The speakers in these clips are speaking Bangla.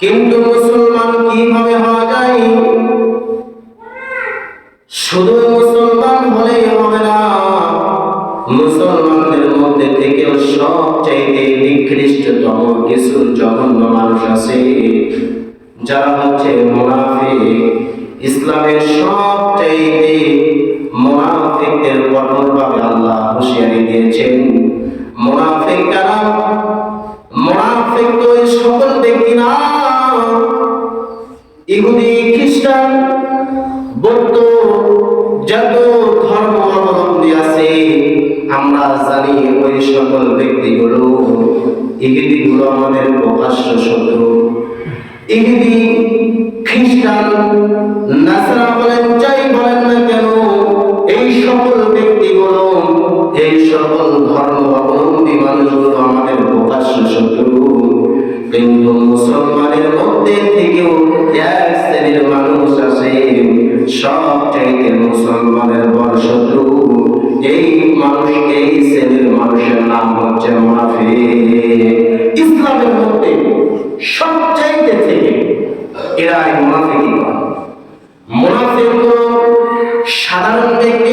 কিন্তু মুসলমান কীভাবে হওয়া যায়? শুধু মুসলমান হলেই হবে না, মুসলমানদের মধ্যে থেকেও সবচাইতে নিকৃষ্টতম কিছু জঘন্য মানুষ আছে, যারা হচ্ছে মুনাফিক। ইসলামের সবচাইতে মুনাফিকদের কঠোরভাবে আল্লাহ হুঁশিয়ারি দিয়েছেন। মুনাফিক কারা? মুনাফিক তো সকল ব্যক্তি না। ইহুদি, খ্রিস্টান, বৌদ্ধ যত ধর্ম অবলম্বী আছে। আমরা জানি ওই সকল ব্যক্তিগুলো ইহুদিগুলো আমাদের প্রকাশ্য শত্রু। ইহুদি, খ্রিস্টান, নাসারা বলেন, যাই বলেন না কেন, এই সকল ব্যক্তিগুলো, এই সকল ধর্ম এই শ্রেণির মানুষের নাম হচ্ছে মুনাফিক। ইসলামের মধ্যে সব চাইতে থেকে এরা এই মুনাফিকই করে মুনাফিক সাধারণ ব্যক্তি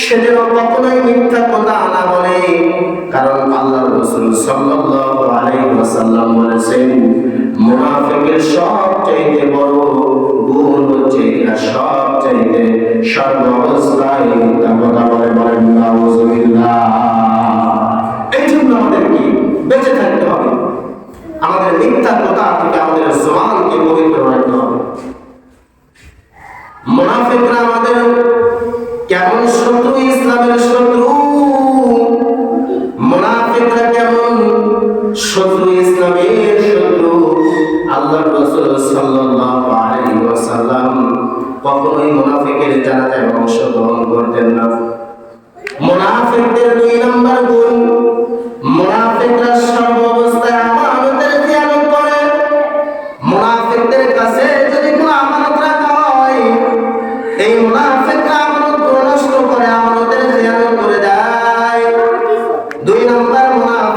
সে যেন কখনোই মিথ্যা কথা না বলে। কারণ আল্লাহ রসুল সাল্লাল্লাহু আলাইহি ওয়াসাল্লাম বলেছেন, মুনাফিকের বড় গুণ হচ্ছে এরা সর্বাবস্থায় মিথ্যা কথা বলে নাউজুবিল্লাহ। এই জন্য আমাদের কি বেঁচে থাকতে হবে। আমাদের মিথ্যা কথা থেকে আমাদের জবানকে পবিত্র রাখতে হবে। মুনাফিকরা আমাদের কেমন ইসলামের শত্রু। মুনাফিকরা কেমন? শত্রু ইসলামের শত্রু। আল্লাহ রাসূল সাল্লাল্লাহু আলাইহি ওয়াসাল্লাম কখনোই মুনাফিকের জানাজায় অংশগ্রহণ করতেন না। মুনাফিকদের দুই নম্বর গুণ, মুনাফিকরা সর্বাবস্থায়